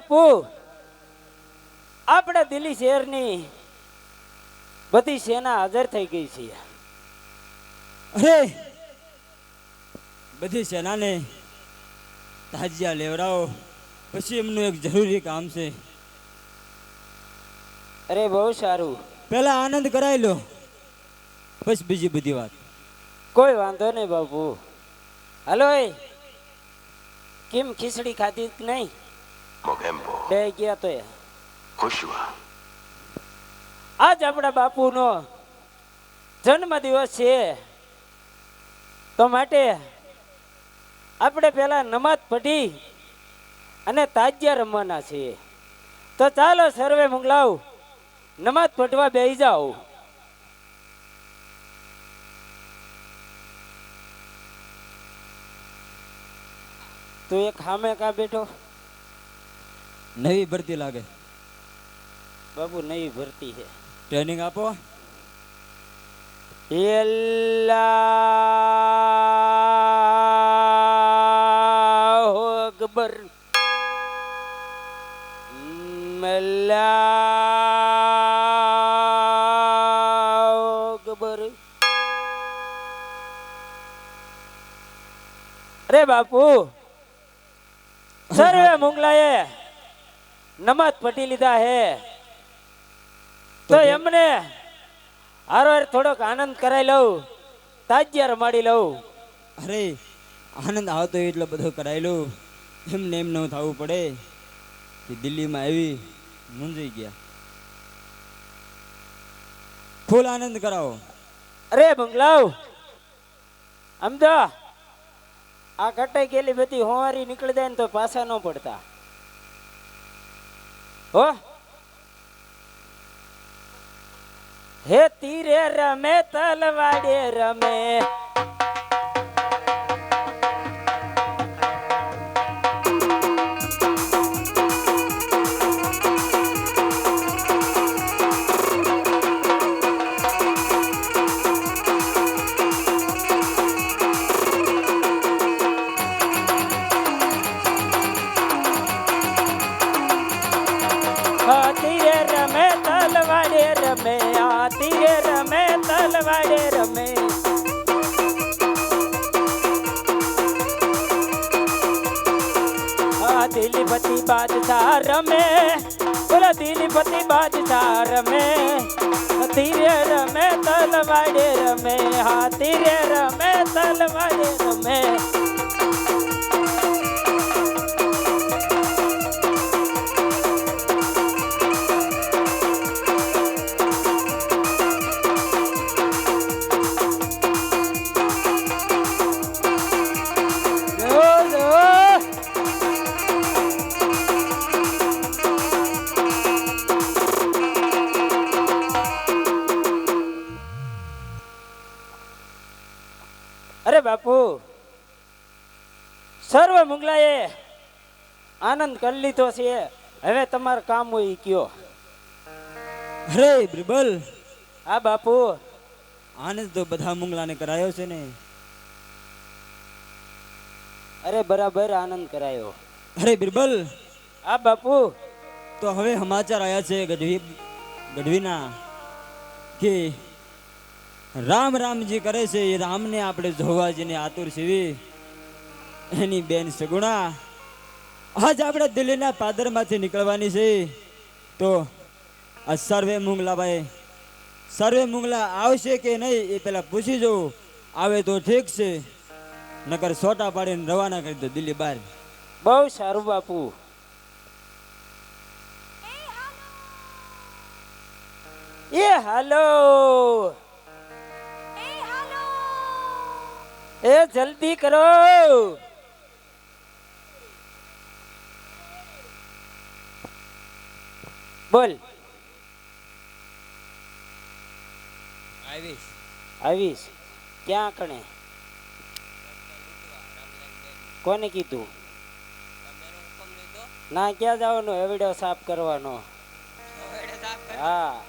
બાપુ આપણા દિલ્હી શહેરની બધી સેના હાજર થઈ ગઈ છે અરે બધી સેનાને તાજિયા લેવડાવો પછી એમનું એક જરૂરી કામ છે. અરે બહુ સારું. પહેલા આનંદ કરાવી લો પછી બીજી બધી વાત. કોઈ વાંધો નહીં બાપુ. હલો કેમ ખીચડી ખાધી નહીં? Mogembo, બે ગયા તો Joshua, આજ આપણા બાપુનો જન્મ દિવસ છે. તો માટે આપણે પહેલા નમાજ પઢી અને તાજ્યા રમવાના છીએ તો ચાલો સર્વે મંગલાવ નમાજ પઢવા બેસી જાઓ. તું એક સામે કા બેઠો? નવી ભરતી લાગે. બાબુ નવી ભરતી છે. ટ્રેનિંગ આપો. અકબર. અકબર. અરે બાપુ સર્વે મુંગલાએ નમાજ પટી લીધા હે. તો એમને હારો થોડોક આનંદ કરાઈ લઉં તાજિયા રમાડી લઉં. અરે આનંદ આવતો એટલો બધો કરાયેલું એમને એમ ન થવું પડે કે દિલ્હીમાં આવી મૂંઝાઈ ગયા. ફૂલ આનંદ કરાવો. અરે બંગલાવ આમ તો આ કટાઈ ગયેલી બધી હોવારી નીકળી જાય ને તો પાછા ન પડતા. હો? હે તીરે રમે તલવાડે રમે. બાદશાહ રમે. બોલા દિલીપતિ બાદશાહ રમે. રે રમે તલવાડે રમે. હાથી રે રમે તલવાડે રમે. સર્વ મુગલાએ આનંદ કરી લીધો છે. હવે તમારું કામ હોય કયો. અરે બ્રિબલ. હા બાપુ. આનંદ તો બધા મુંગલાને કરાયો છે ને. અરે બરાબર આનંદ કરાયો. અરે બિરબલ. હા બાપુ. તો હવે સમાચાર આવ્યા છે ગઢવી ગઢવીના કે રામ રામજી કરે છે એ રામને આપણે જોવા જઈને આતુર સીવી એની બેન સગુણા આજ આપણે દિલ્હીના પાદરમાંથી નીકળવાની છે. તો આ સર્વે મુંગલાભાઈ સર્વે મુંગલા આવશે કે નહીં એ પહેલાં પૂછી જવું આવે તો ઠીક છે. નકર સોટા પાડીને રવાના કરી દો દિલ્હી બહાર. બહુ સારું બાપુ. એ હાલો. એ જલ્દી કરો. બોલ. આવીશ. આવીશ. ક્યાં કણે કોને કીધું? ના ક્યાં જવાનું? એવડો સાફ કરવાનો. હા.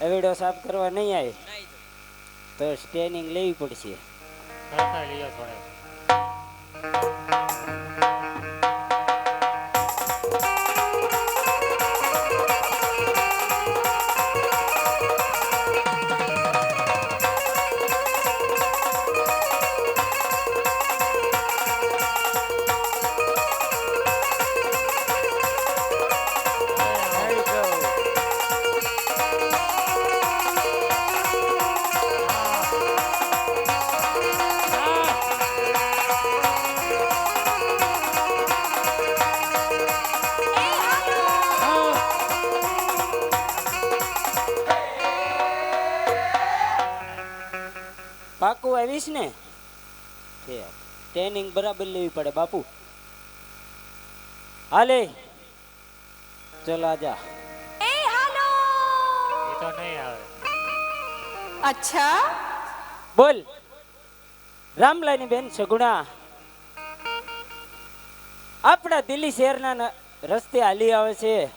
એવડો સાફ કરવા નહીં આવે? તો સ્ટેનિંગ લેવી પડશે. આવીશ ને? ટ્રેનિંગ બરાબર લેવી પડે બાપુ. હાલે. ચલો આજા એ હાલો! એ તો નહીં આવે. અચ્છા. બોલ. રામલાની બેન સગુણા આપણા દિલ્હી શહેરના રસ્તે હાલી આવે છે.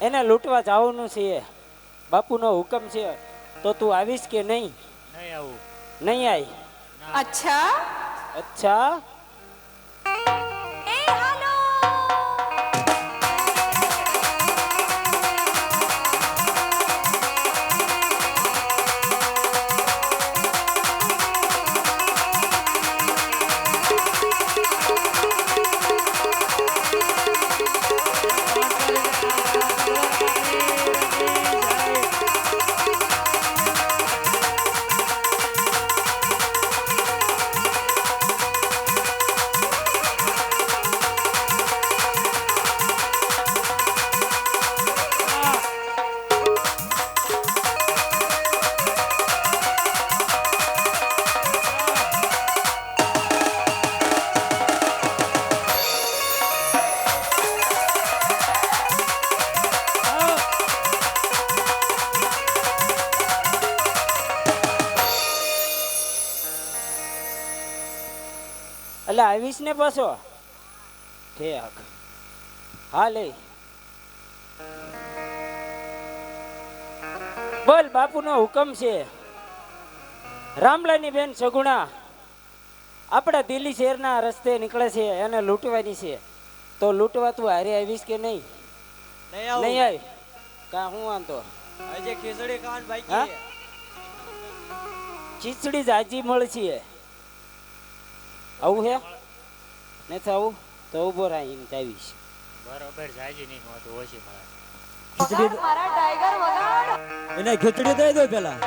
એને લૂંટવા જવાનું છે. બાપુનો હુકમ છે. તો તું આવીશ કે નહીં? નહીં આવું. નહીં આવી અચ્છા? અચ્છા. એટલે આવીશ ને પાછો? ઠેક હા લે. બોલ બાપુનો હુકમ છે. રામલાની બેન સગુણા આપણા દિલ્હી શહેરના રસ્તે નીકળે છે એને લૂંટવાની છે. તો લૂંટવા તું હારે આવીશ કે નહીં? નહીં આવી. કા હું વાંધો? આજે ખીચડી ખાવાનું હા? ખીચડી જાજી મળશે આવું હે? નથી આવું? તો ઊભો રાહીને જાવીશ બરોબર જાજી નહીં હોતું ઓછી મળે ખીચડી મારા ટાઈગર વગાડ. એને ખીચડી દઈ દો પેલા.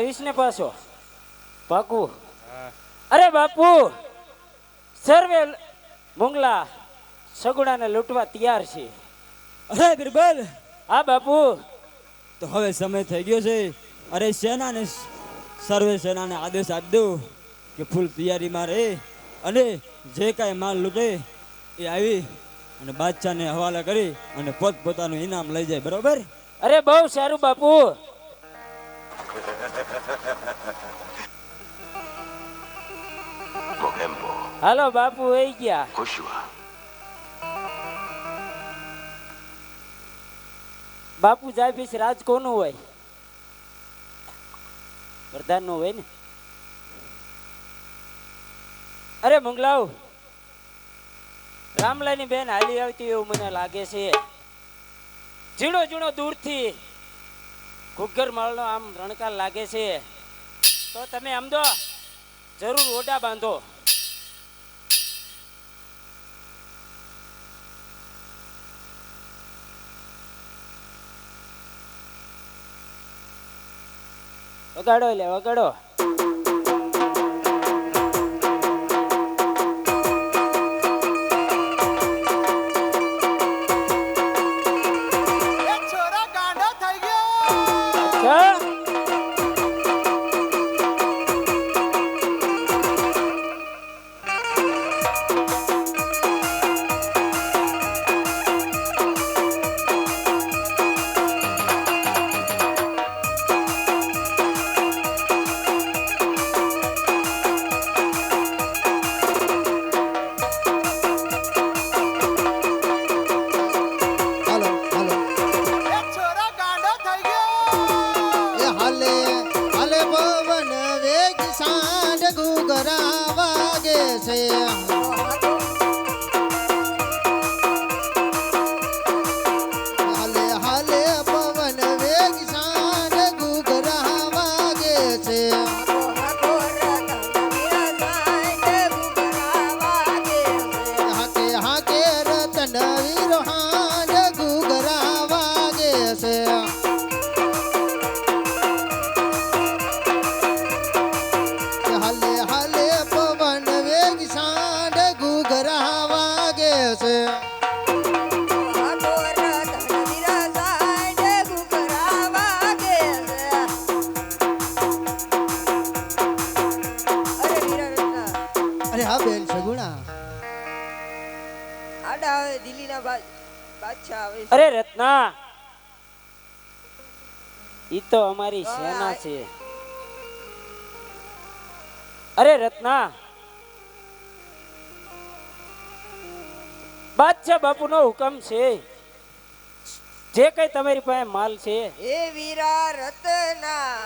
આવીશ ને પાછો? પાકું. અરે બાપુ સર્વે મુંગલા સગુડાને લૂંટવા તૈયાર છે. અરે બિરબલ હા બાપુ. તો હવે સમય થઈ ગયો છે. અરે સેનાને સર્વે સેનાને આદેશ આપી દો કે ફૂલ તૈયારીમાં રહે અને જે કાંઈ માલ લૂંટે એ આવી અને બાદશાહને હવાલા કરી અને પોત પોતાનું ઇનામ લઈ જાય બરોબર? અરે બહુ સારું બાપુ. Mogembo, હાલો બાપુ એ ગયા. Joshua, બાપુ જાય પછી રાજ કોનું હોય? પ્રધાનનું હોય ને? અરે મંગલાવ રામલાની બેન હાલી આવતી એવું મને લાગે છે. ઝીણો ઝીણો દૂરથી. ઘુગ્ગર માળનો આમ રણકાર લાગે છે. તો તમે આમ દો. જરૂર ઓડા બાંધો. વગાડો એટલે વગાડો. ઈ તો અમારી સેના છે. અરે રત્ના. બાદશાહ બાપુનો હુકમ છે. જે કઈ તમારી પાસે માલ છે. એ વીરા રતના.